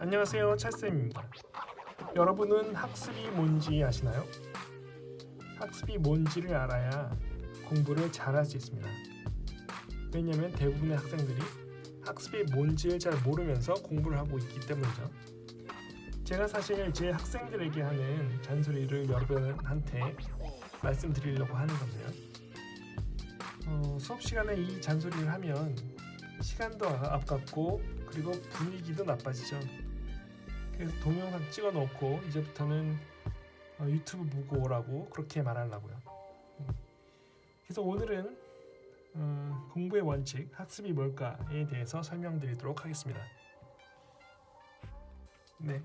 안녕하세요 찰쌤입니다 여러분은 학습이 뭔지 아시나요? 학습이 뭔지를 알아야 공부를 잘할 수 있습니다 왜냐하면 대부분의 학생들이 학습이 뭔지를 잘 모르면서 공부를 하고 있기 때문이죠 제가 사실 제 학생들에게 하는 잔소리를 여러분한테 말씀드리려고 하는 건데요 어, 수업 시간에 이 잔소리를 하면 시간도 아- 아깝고 그리고 분위기도 나빠지죠. 그래서 동영상 찍어 놓고 이제부터는 어, 유튜브 보고 오라고 그렇게 말하려고요. 음. 그래서 오늘은 어, 공부의 원칙, 학습이 뭘까에 대해서 설명드리도록 하겠습니다. 네.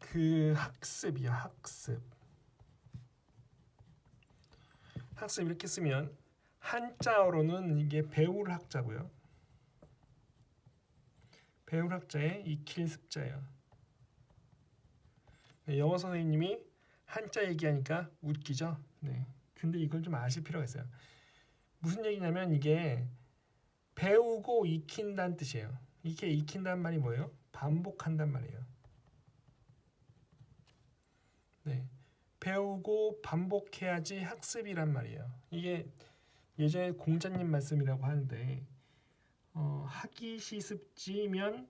그 학습이요, 학습. 학습 이렇게 쓰면 한자어로는 이게 배울 학자고요. 배울 학자의 익힐 습자예요. 네, 영어 선생님이 한자 얘기하니까 웃기죠. 네. 근데 이걸 좀 아실 필요가 있어요. 무슨 얘기냐면 이게 배우고 익힌다는 뜻이에요. 이게 익힌다는 말이 뭐예요? 반복한단 말이에요. 네. 배우고 반복해야지 학습이란 말이에요. 이게 예전에 공자님 말씀이라고 하는데 어, 하기 시습지면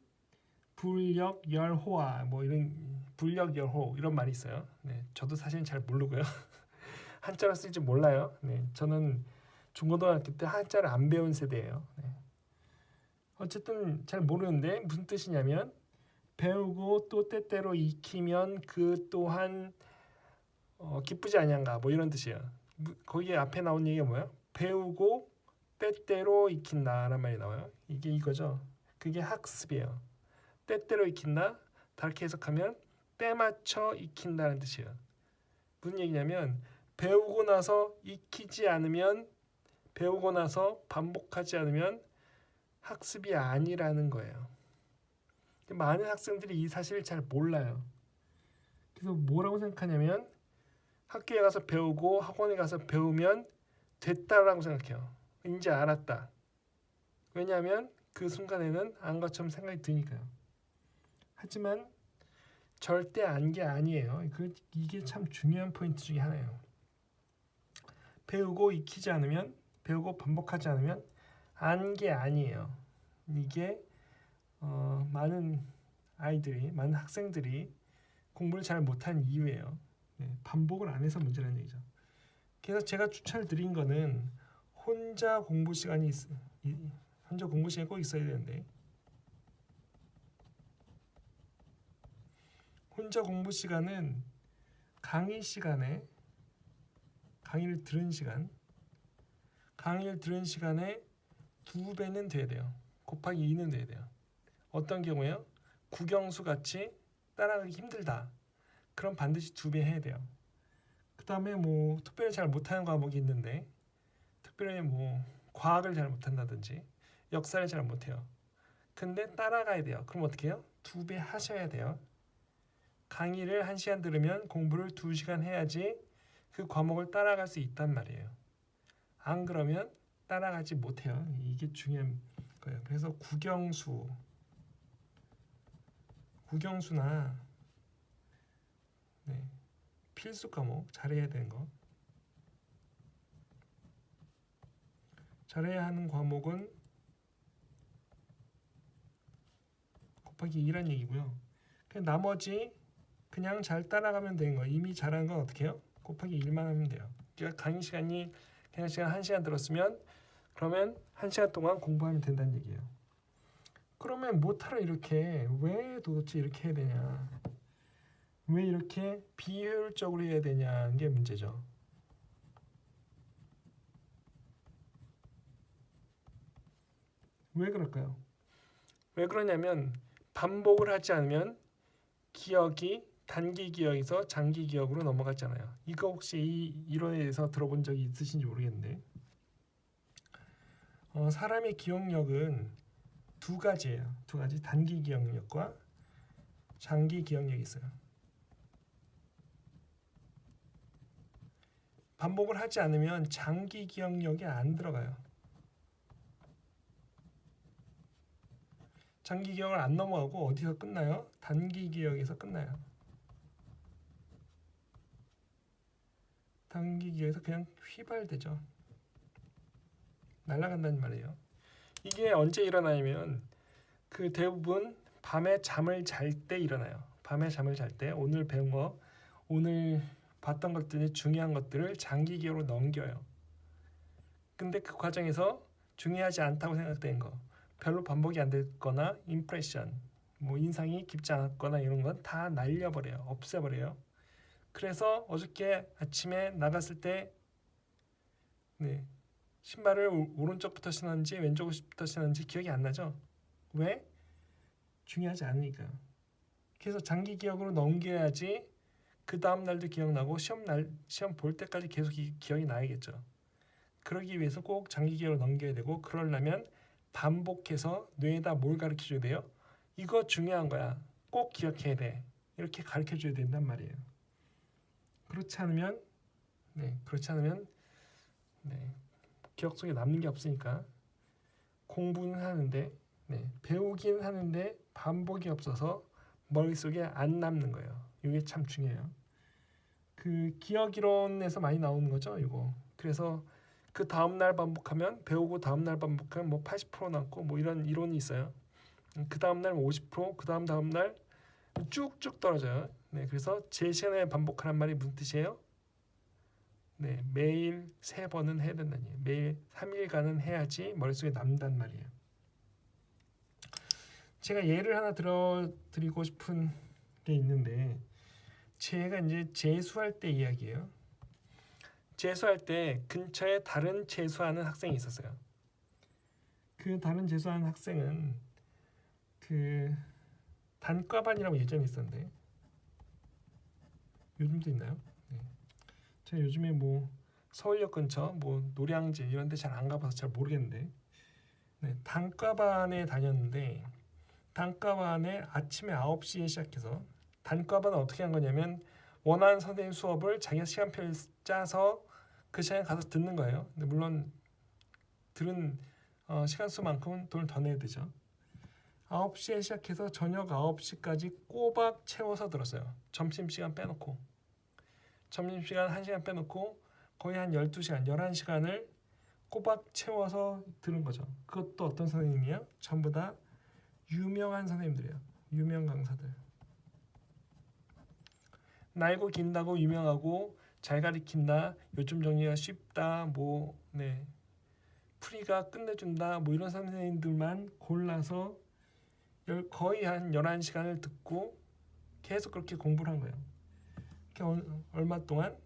불력 열호아 뭐 이런 불력 열호 이런 말이 있어요. 네, 저도 사실은 잘 모르고요. 한자로 쓸지 몰라요. 네, 저는 중고등학교 때 한자를 안 배운 세대예요. 네. 어쨌든 잘 모르는데 무슨 뜻이냐면 배우고 또 때때로 익히면 그 또한 어, 기쁘지 아니한가 뭐 이런 뜻이에요. 무- 거기에 앞에 나온 얘기가 뭐야? 배우고 때때로 익힌다라는 말이 나와요. 이게 이거죠. 그게 학습이에요. 때때로 익힌다. 다르게 해석하면 때 맞춰 익힌다는 뜻이에요. 무슨 얘기냐면 배우고 나서 익히지 않으면 배우고 나서 반복하지 않으면 학습이 아니라는 거예요. 많은 학생들이 이 사실을 잘 몰라요. 그래서 뭐라고 생각하냐면 학교에 가서 배우고 학원에 가서 배우면 됐다라고 생각해요. 이제 알았다. 왜냐하면 그 순간에는 안 것처럼 생각이 드니까요. 하지만 절대 안 게 아니에요. 그 이게 참 중요한 포인트 중에 하나예요. 배우고 익히지 않으면 배우고 반복하지 않으면 안 게 아니에요. 이게 어, 많은 아이들이 많은 학생들이 공부를 잘 못한 이유예요. 네, 반복을 안 해서 문제라는 얘기죠. 그래서 제가 추천을 드린 거는 혼자 공부 시간이 있, 이, 혼자 공부 시간이 꼭 있어야 되는데 혼자 공부 시간은 강의 시간에 강의를 들은 시간 강의를 들은 시간에 두 배는 돼야 돼요. 곱하기 2는 돼야 돼요. 어떤 경우에요? 국영수 같이 따라가기 힘들다. 그럼 반드시 두 배 해야 돼요. 그 다음에 뭐 특별히 잘 못하는 과목이 있는데 특별히 뭐 과학을 잘 못한다든지 역사를 잘 못해요. 근데 따라가야 돼요. 그럼 어떻게 해요? 두 배 하셔야 돼요. 강의를 한 시간 들으면 공부를 두 시간 해야지 그 과목을 따라갈 수 있단 말이에요. 안 그러면 따라가지 못해요. 이게 중요한 거예요. 그래서 국영수, 국영수나 네, 필수 과목 잘해야 되는 거 잘해야 하는 과목은 곱하기 2란 얘기고요. 그냥 나머지 그냥 잘 따라가면 되는 거. 이미 잘하는 건 어떻게 해요? 곱하기 1만 하면 돼요. 그러니까 강의 시간이 그냥 시간 1시간 들었으면 그러면 1시간 동안 공부하면 된다는 얘기예요. 그러면 못하러 이렇게 왜 도대체 이렇게 해야 되냐? 왜 이렇게 비효율적으로 해야 되냐는 게 문제죠. 왜 그럴까요? 왜 그러냐면 반복을 하지 않으면 기억이 단기 기억에서 장기 기억으로 넘어갔잖아요. 이거 혹시 이 이론에 대해서 들어본 적이 있으신지 모르겠는데 어, 사람의 기억력은 두 가지예요. 두 가지 단기 기억력과 장기 기억력이 있어요. 반복을 하지 않으면 장기 기억력이 안 들어가요. 장기 기억을 안 넘어가고 어디서 끝나요? 단기 기억에서 끝나요. 단기 기억에서 그냥 휘발되죠. 날아간다는 말이에요. 이게 언제 일어나냐면 그 대부분 밤에 잠을 잘 때 일어나요. 밤에 잠을 잘 때 오늘 배운 거 오늘 봤던 것들이 중요한 것들을 장기 기억으로 넘겨요. 근데 그 과정에서 중요하지 않다고 생각된 거 별로 반복이 안 됐거나 임프레션 뭐 인상이 깊지 않았거나 이런 건 다 날려버려요. 없애버려요. 그래서 어저께 아침에 나갔을 때 네, 신발을 오- 오른쪽부터 신었는지 왼쪽부터 신었는지 기억이 안 나죠? 왜? 중요하지 않으니까. 그래서 장기 기억으로 넘겨야지 그 다음 날도 기억나고 시험 날 시험 볼 때까지 계속 기, 기억이 나야겠죠. 그러기 위해서 꼭 장기 기억으로 넘겨야 되고 그러려면 반복해서 뇌에다 뭘 가르쳐 줘야 돼요? 이거 중요한 거야. 꼭 기억해야 돼. 이렇게 가르쳐 줘야 된단 말이에요. 그렇지 않으면 네, 그렇지 않으면 네, 기억 속에 남는 게 없으니까 공부는 하는데 네, 배우긴 하는데 반복이 없어서 머릿속에 안 남는 거예요. 이게 참 중요해요. 그 기억 이론에서 많이 나오는 거죠, 이거. 그래서 그 다음 날 반복하면 배우고 다음 날 반복하면 뭐 80% 남고 뭐 이런 이론이 있어요. 그 다음 날 50%, 그 다음 다음 날 쭉쭉 떨어져요. 네, 그래서 제 시간에 반복하란 말이 무슨 뜻이에요? 네, 매일 세 번은 해야 된다니. 매일 3일간은 해야지 머릿속에 남단 말이에요. 제가 예를 하나 들어 드리고 싶은 게 있는데 제가 이제 재수할 때 이야기예요. 재수할 때 근처에 다른 재수하는 학생이 있었어요. 그 다른 재수하는 학생은 그 단과반이라고 예전에 있었는데 요즘도 있나요? 네. 제가 요즘에 뭐 서울역 근처 뭐 노량진 이런 데 잘 안 가봐서 잘 모르겠는데 네, 단과반에 다녔는데 단과반에 아침에 9시에 시작해서 단과반은 어떻게 한 거냐면 원하는 선생님 수업을 자기가 시간표를 짜서 그 시간에 가서 듣는 거예요. 근데 물론 들은 어, 시간 수만큼은 돈을 더 내야 되죠. 9시에 시작해서 저녁 9시까지 꼬박 채워서 들었어요. 점심시간 빼놓고. 점심시간 1시간 빼놓고 거의 한 12시간, 11시간을 꼬박 채워서 들은 거죠. 그것도 어떤 선생님이에요? 전부 다 유명한 선생님들이에요. 유명 강사들. 날고 긴다고 유명하고 잘 가리킨다. 요즘 정리가 쉽다. 뭐 네. 풀이가 끝내준다. 뭐 이런 선생님들만 골라서 열- 거의 한 11시간을 듣고 계속 그렇게 공부를 한 거예요. 이렇게 얼- 얼마 동안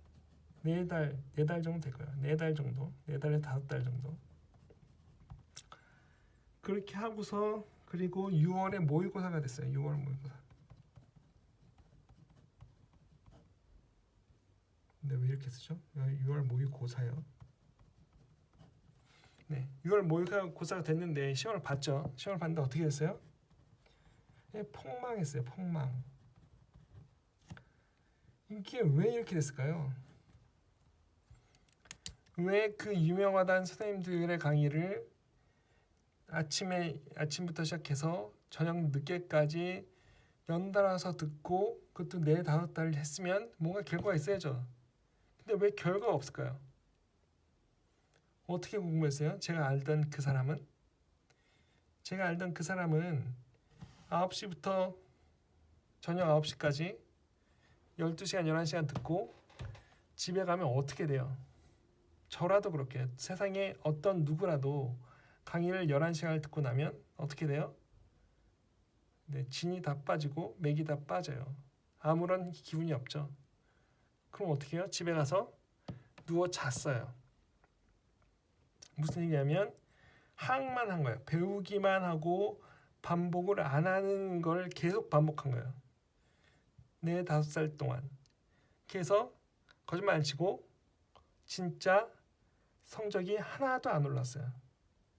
네 달, 네 달 정도 될 거예요. 네 달 정도, 네 달에 다섯 달 정도. 그렇게 하고서 그리고 6월에 모의고사가 됐어요. 6월 모의고사. 근데 왜 이렇게 쓰죠? 6월 모의고사요. 네, 6월 모의고사가 됐는데 시험을 봤죠. 시험을 봤는데 어떻게 됐어요? 예, 폭망했어요. 폭망. 이게 왜 이렇게 됐을까요? 왜 그 유명하다는 선생님들의 강의를 아침에 아침부터 시작해서 저녁 늦게까지 연달아서 듣고 그것도 네 다섯 달 했으면 뭔가 결과가 있어야죠. 근데 왜 결과가 없을까요? 어떻게 공부했어요? 제가 알던 그 사람은 제가 알던 그 사람은 9시부터 저녁 9시까지 12시간 11시간 듣고 집에 가면 어떻게 돼요? 저라도 그렇게 세상에 어떤 누구라도 강의를 11시간을 듣고 나면 어떻게 돼요? 네, 진이 다 빠지고 맥이 다 빠져요. 아무런 기분이 없죠. 그럼 어떻게 해요? 집에 가서 누워 잤어요. 무슨 얘기냐면 학만 한 거예요. 배우기만 하고 반복을 안 하는 걸 계속 반복한 거예요. 네 다섯 살 동안. 그래서 거짓말 안 치고 진짜 성적이 하나도 안 올랐어요.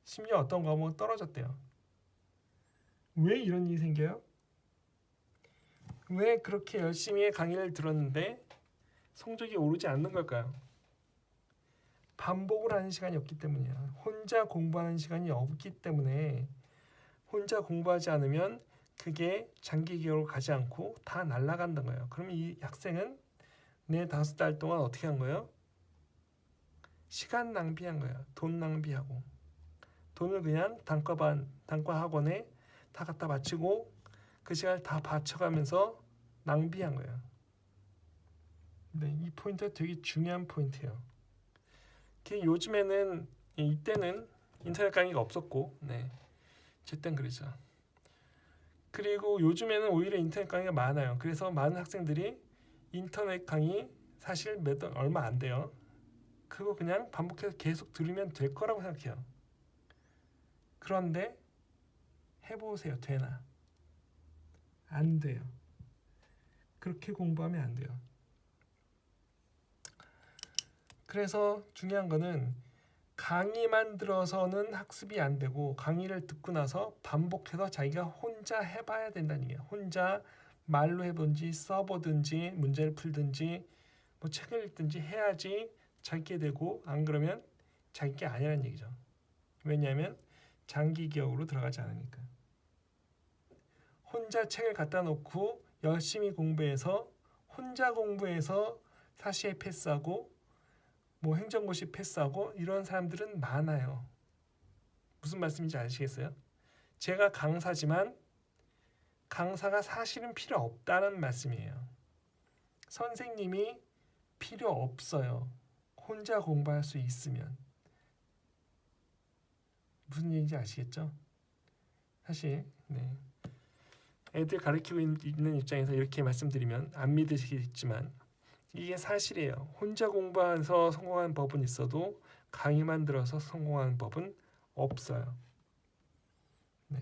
심지어 어떤 과목은 떨어졌대요. 왜 이런 일이 생겨요? 왜 그렇게 열심히 강의를 들었는데 성적이 오르지 않는 걸까요? 반복을 하는 시간이 없기 때문이야. 혼자 공부하는 시간이 없기 때문에 혼자 공부하지 않으면 그게 장기 기억으로 가지 않고 다 날아간다는 거예요. 그러면 이 학생은 네 다섯 달 동안 어떻게 한 거예요? 시간 낭비한 거예요. 돈 낭비하고 돈을 그냥 단과반 단과 학원에 다 갖다 바치고 그 시간을 다 바쳐가면서 낭비한 거예요. 네, 이 포인트가 되게 중요한 포인트예요. 그 요즘에는 이때는 인터넷 강의가 없었고, 네, 제땐 그러죠. 그리고 요즘에는 오히려 인터넷 강의가 많아요. 그래서 많은 학생들이 인터넷 강의 사실 몇원 얼마 안 돼요. 그거 그냥 반복해서 계속 들으면 될 거라고 생각해요. 그런데 해보세요. 되나? 안 돼요. 그렇게 공부하면 안 돼요. 그래서 중요한 거는 강의만 들어서는 학습이 안 되고 강의를 듣고 나서 반복해서 자기가 혼자 해봐야 된다는 얘기예요. 혼자 말로 해본지 써보든지 문제를 풀든지 뭐 책을 읽든지 해야지 자기게 되고 안 그러면 자기게 아니라는 얘기죠. 왜냐하면 장기 기억으로 들어가지 않으니까. 혼자 책을 갖다 놓고 열심히 공부해서 혼자 공부해서 사시에 패스하고 뭐 행정고시 패스하고 이런 사람들은 많아요. 무슨 말씀인지 아시겠어요? 제가 강사지만 강사가 사실은 필요 없다는 말씀이에요. 선생님이 필요 없어요. 혼자 공부할 수 있으면 무슨 얘기인지 아시겠죠? 사실 네. 애들 가르치고 있- 있는 입장에서 이렇게 말씀드리면 안 믿으시겠지만 이게 사실이에요. 혼자 공부해서 성공한 법은 있어도 강의만 들어서 성공하는 법은 없어요. 네.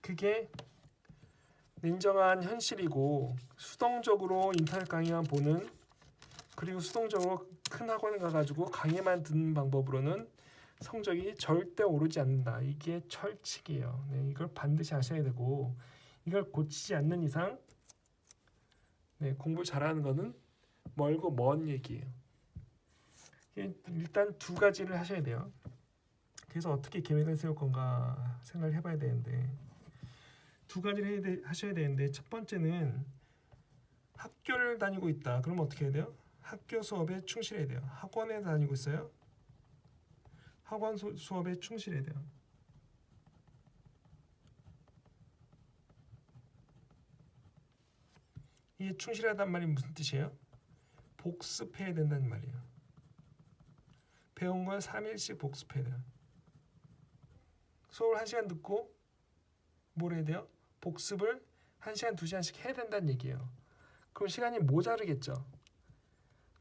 그게 냉정한 현실이고 수동적으로 인터넷 강의만 보는 그리고 수동적으로 큰 학원 가가지고 강의만 듣는 방법으로는 성적이 절대 오르지 않는다. 이게 철칙이에요. 네, 이걸 반드시 아셔야 되고 이걸 고치지 않는 이상 네, 공부 잘하는 거는 멀고 먼 얘기예요. 일단 두 가지를 하셔야 돼요. 그래서 어떻게 계획을 세울 건가 생각을 해봐야 되는데 두 가지를 돼- 하셔야 되는데 첫 번째는 학교를 다니고 있다. 그럼 어떻게 해야 돼요? 학교 수업에 충실해야 돼요. 학원에 다니고 있어요. 학원 수, 수업에 충실해야 돼요. 이게 충실하단 말이 무슨 뜻이에요? 복습해야 된다는 말이에요. 배운 걸 3일씩 복습해야 돼요. 수업을 1시간 듣고 뭘 해야 돼요? 복습을 1시간, 2시간씩 해야 된다는 얘기예요. 그럼 시간이 모자르겠죠.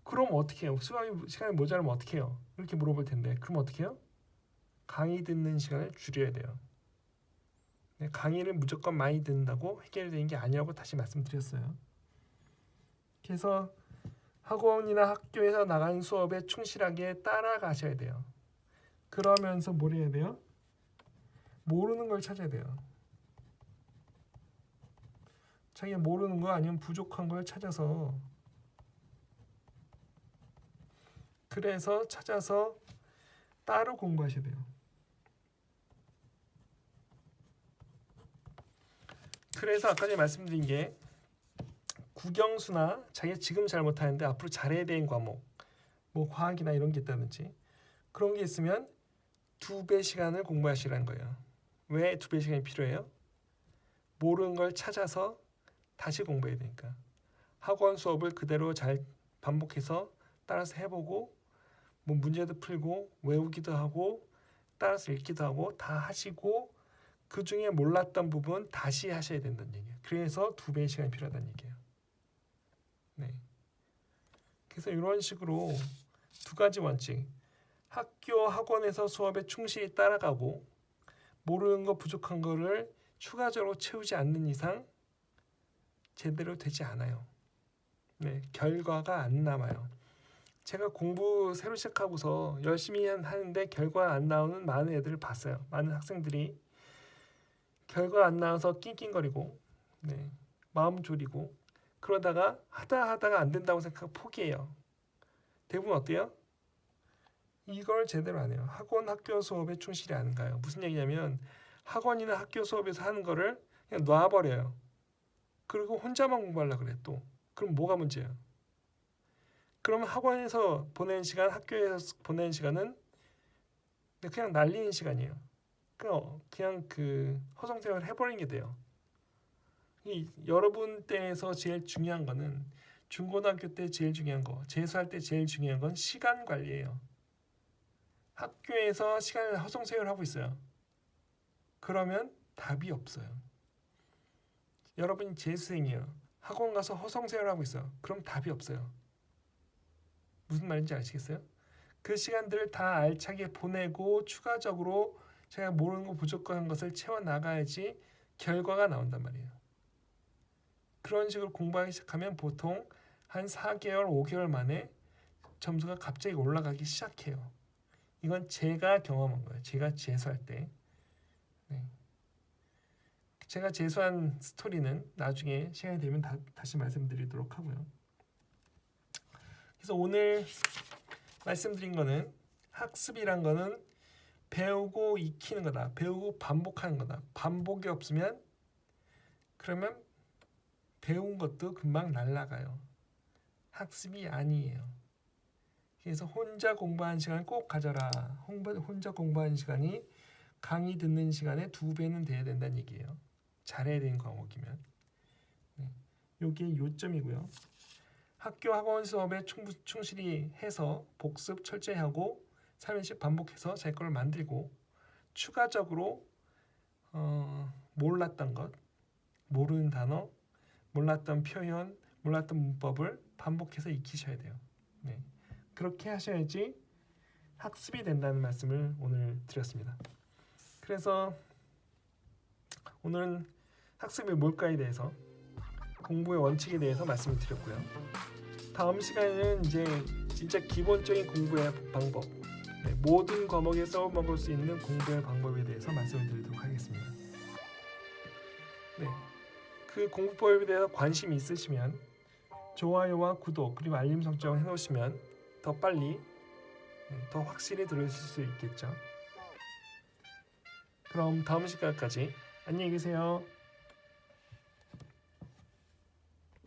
그럼 어떻게 해요? 수업이 시간이 모자르면 어떻게 해요? 이렇게 물어볼 텐데 그럼 어떻게 해요? 강의 듣는 시간을 줄여야 돼요. 네, 강의를 무조건 많이 듣는다고 해결되는 게 아니라고 다시 말씀드렸어요. 그래서 학원이나 학교에서 나가는 수업에 충실하게 따라가셔야 돼요. 그러면서 뭘 해야 돼요? 모르는 걸 찾아야 돼요. 자기가 모르는 거 아니면 부족한 걸 찾아서 그래서 찾아서 따로 공부하셔야 돼요. 그래서 아까 전에 말씀드린 게 국영수나 자기가 지금 잘 못하는데 앞으로 잘해야 되는 과목 뭐 과학이나 이런 게 있다든지 그런 게 있으면 두 배 시간을 공부하시라는 거예요. 왜 두 배 시간이 필요해요? 모르는 걸 찾아서 다시 공부해야 되니까 학원 수업을 그대로 잘 반복해서 따라서 해보고 뭐 문제도 풀고 외우기도 하고 따라서 읽기도 하고 다 하시고 그 중에 몰랐던 부분 다시 하셔야 된다는 얘기예요. 그래서 두 배의 시간이 필요하다는 얘기예요. 네. 그래서 이런 식으로 두 가지 원칙. 학교 학원에서 수업에 충실히 따라가고 모르는 거 부족한 거를 추가적으로 채우지 않는 이상 제대로 되지 않아요. 네, 결과가 안 남아요. 제가 공부 새로 시작하고서 열심히 한- 하는데 결과 안 나오는 많은 애들을 봤어요. 많은 학생들이 결과 안 나와서 낑낑거리고 네, 마음 졸이고 그러다가 하다 하다가 안 된다고 생각하고 포기해요. 대부분 어때요? 이걸 제대로 안 해요. 학원 학교 수업에 충실히 안 가요. 무슨 얘기냐면 학원이나 학교 수업에서 하는 거를 그냥 놔버려요. 그리고 혼자만 공부하려 그래 또. 그럼 뭐가 문제야? 그러면 학원에서 보내는 시간, 학교에서 보내는 시간은 그냥 날리는 시간이에요. 그냥 그 허송세월 해버리는 게 돼요. 이 여러분 때에서 제일 중요한 거는 중고등학교 때 제일 중요한 거, 재수할 때 제일 중요한 건 시간 관리예요. 학교에서 시간을 허송세월 하고 있어요. 그러면 답이 없어요. 여러분이 재수생이에요. 학원 가서 허송세월 하고 있어요. 그럼 답이 없어요. 무슨 말인지 아시겠어요? 그 시간들을 다 알차게 보내고 추가적으로 제가 모르는 거 부족한 것을 채워 나가야지 결과가 나온단 말이에요. 그런 식으로 공부하기 시작하면 보통 한 4개월, 5개월 만에 점수가 갑자기 올라가기 시작해요. 이건 제가 경험한 거예요. 제가 재수할 때. 네. 제가 재수한 스토리는 나중에 시간이 되면 다, 다시 말씀드리도록 하고요. 그래서 오늘 말씀드린 거는 학습이란 거는 배우고 익히는 거다. 배우고 반복하는 거다. 반복이 없으면 그러면 배운 것도 금방 날아가요. 학습이 아니에요. 그래서 혼자 공부하는 시간을 꼭 가져라. 혼자 공부하는 시간이 강의 듣는 시간의 두 배는 돼야 된다는 얘기예요. 잘해야 되는 과목이면. 네. 요게 요점이고요. 학교 학원 수업에 충, 충실히 해서 복습 철저히 하고 3일씩 반복해서 제 거를 만들고 추가적으로 어, 몰랐던 것, 모르는 단어, 몰랐던 표현, 몰랐던 문법을 반복해서 익히셔야 돼요. 네. 그렇게 하셔야지 학습이 된다는 말씀을 오늘 드렸습니다. 그래서 오늘은 학습이 뭘까에 대해서 공부의 원칙에 대해서 말씀을 드렸고요. 다음 시간에는 이제 진짜 기본적인 공부의 방법, 네, 모든 과목에 써먹을 수 있는 공부의 방법에 대해서 말씀을 드리도록 하겠습니다. 네, 그 공부법에 대해서 관심이 있으시면 좋아요와 구독 그리고 알림 설정 해놓으시면 더 빨리 네, 더 확실히 들으실 수 있겠죠. 그럼 다음 시간까지 안녕히 계세요.